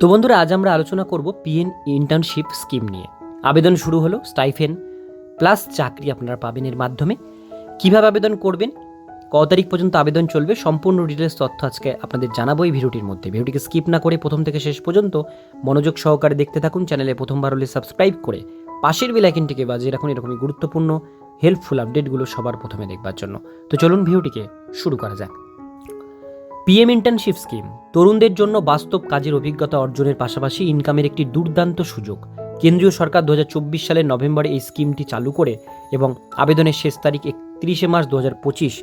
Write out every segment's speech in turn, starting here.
তো বন্ধুরা, আজ আমরা আলোচনা করব পিএন ইন্টার্নশিপ স্কিম নিয়ে। আবেদন শুরু হলো স্টাইফেন প্লাস চাকরি আপনারা পাবেন এর মাধ্যমে। কীভাবে আবেদন করবেন, ক তারিখ পর্যন্ত আবেদন চলবে, সম্পূর্ণ ডিটেলস তথ্য আজকে আপনাদের জানাব এই ভিডিওটির মধ্যে। ভিডিওটিকে স্কিপ না করে প্রথম থেকে শেষ পর্যন্ত মনোযোগ সহকারে দেখতে থাকুন চ্যানেলে প্রথমবার হলে সাবস্ক্রাইব করে পাশের বেলাইকিনটিকে বাজিয়ে রাখুন, এরকমই গুরুত্বপূর্ণ হেল্পফুল আপডেটগুলো সবার প্রথমে দেখবার জন্য। তো চলুন ভিডিওটিকে শুরু করা যাক। পিএম ইন্টার্নশিপ স্কিম তরুণদের জন্য বাস্তব কাজের অভিজ্ঞতা অর্জনের পাশাপাশি ইনকামের একটি দুর্দান্ত সুযোগ। কেন্দ্রীয় সরকার দু হাজার চব্বিশ সালের নভেম্বরে এই স্কিমটি চালু করে এবং আবেদনের শেষ তারিখ একত্রিশে মার্চ দুহাজার পঁচিশ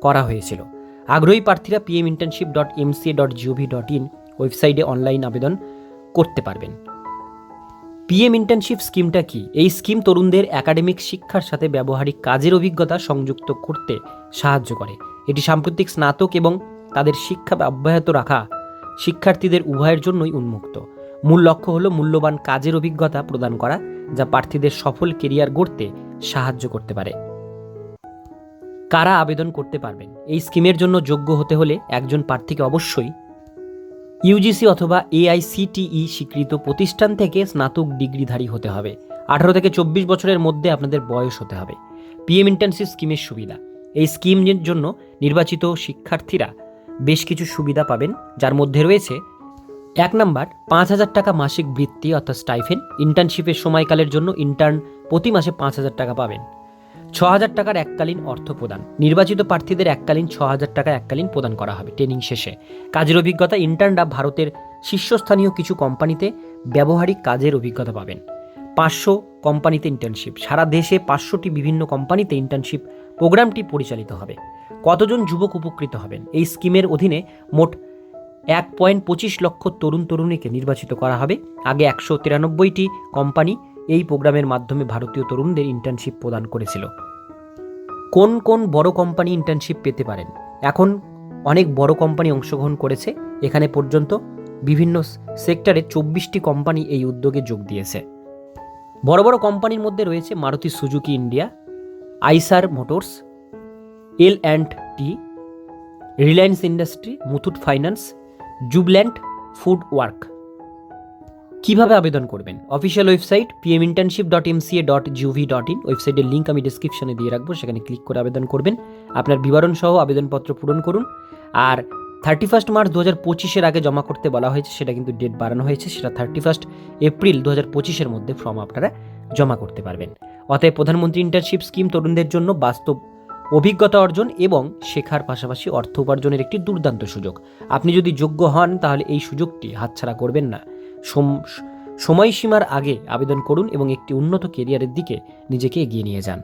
করা হয়েছিল। আগ্রহী প্রার্থীরা PM internship dot MCA dot GOV dot in ওয়েবসাইটে অনলাইন আবেদন করতে পারবেন। পিএম ইন্টার্নশিপ স্কিমটা কি? এই স্কিম তরুণদের একাডেমিক শিক্ষার সাথে ব্যবহারিক কাজের অভিজ্ঞতা সংযুক্ত করতে সাহায্য করে। এটি সাম্প্রতিক স্নাতক এবং তাদের শিক্ষা অব্যাহত রাখা শিক্ষার্থীদের উভয়ের জন্যই উন্মুক্ত। মূল লক্ষ্য হলো মূল্যবান কাজের অভিজ্ঞতা প্রদান করা, যা প্রার্থীদের সফল কেরিয়ার গড়তে সাহায্য করতে পারে। কারা আবেদন করতে পারবেন? এই স্কিমের জন্য যোগ্য হতে হলে একজন প্রার্থীকে অবশ্যই ইউজিসি অথবা এআইসিটিই স্বীকৃত প্রতিষ্ঠান থেকে স্নাতক ডিগ্রিধারী হতে হবে। আঠারো থেকে চব্বিশ বছরের মধ্যে আপনাদের বয়স হতে হবে। পিএম ইন্টার্নশিপ স্কিমের সুবিধা। এই স্কিমের জন্য নির্বাচিত শিক্ষার্থীরা বেশ কিছু সুবিধা পাবেন, যার মধ্যে রয়েছে এক নাম্বার, পাঁচ হাজার টাকা মাসিক বৃত্তি অর্থাৎ স্টাইফেন। ইন্টার্নশিপের সময়কালের জন্য ইন্টার্ন প্রতি মাসে পাঁচ হাজার টাকা পাবেন। ছ হাজার টাকার এককালীন অর্থ প্রদান। নির্বাচিত প্রার্থীদের এককালীন ছ হাজার টাকা এককালীন প্রদান করা হবে ট্রেনিং শেষে। কাজের অভিজ্ঞতা ইন্টার্নরা ভারতের শীর্ষস্থানীয় কিছু কোম্পানিতে ব্যবহারিক কাজের অভিজ্ঞতা পাবেন। পাঁচশো কোম্পানিতে ইন্টার্নশিপ। সারা দেশে পাঁচশোটি বিভিন্ন কোম্পানিতে ইন্টার্নশিপ প্রোগ্রামটি পরিচালিত হবে। কতজন যুবক উপকৃত হবেন? এই স্কিমের অধীনে মোট এক পয়েন্ট পঁচিশ লক্ষ তরুণ তরুণীকে নির্বাচিত করা হবে। আগে একশো তিরানব্বইটি কোম্পানি এই প্রোগ্রামের মাধ্যমে ভারতীয় তরুণদের ইন্টার্নশিপ প্রদান করেছিল। কোন কোন বড় কোম্পানি ইন্টার্নশিপ পেতে পারেন? এখন অনেক বড় কোম্পানি অংশগ্রহণ করেছে। এখানে পর্যন্ত বিভিন্ন সেক্টরে চব্বিশটি কোম্পানি এই উদ্যোগে যোগ দিয়েছে। বড় বড় কোম্পানির মধ্যে রয়েছে Maruti Suzuki India Eicher Motors, L and T, Reliance Industry, Muthoot Finance, Jubilant Food Work. কীভাবে আবেদন করবেন? Official website PM internship dot MCA dot GOV dot in ওয়েবসাইটের লিঙ্ক আমি ডিসক্রিপশনে দিয়ে রাখব, সেখানে ক্লিক করে আবেদন করবেন। আপনার বিবরণ সহ আবেদনপত্র পূরণ করুন। আর থার্টি ফার্স্ট মার্চ দু হাজার পঁচিশের আগে জমা করতে বলা হয়েছে, সেটা কিন্তু ডেট বাড়ানো হয়েছে, সেটা থার্টি ফার্স্ট এপ্রিল দু হাজার পঁচিশের মধ্যে ফর্ম আপনারা জমা করতে পারবেন। অতএব প্রধানমন্ত্রী ইন্টার্নশিপ স্কিম তরুণদের জন্য বাস্তব অভিজ্ঞতা অর্জন এবং শেখার পাশাপাশি অর্থ উপার্জনের একটি দুর্দান্ত সুযোগ। আপনি যদি যোগ্য হন, তাহলে এই সুযোগটি হাতছাড়া করবেন না। সম- সময়সীমার আগে আবেদন করুন এবং একটি উন্নত কেরিয়ারের দিকে নিজেকে এগিয়ে নিয়ে যান।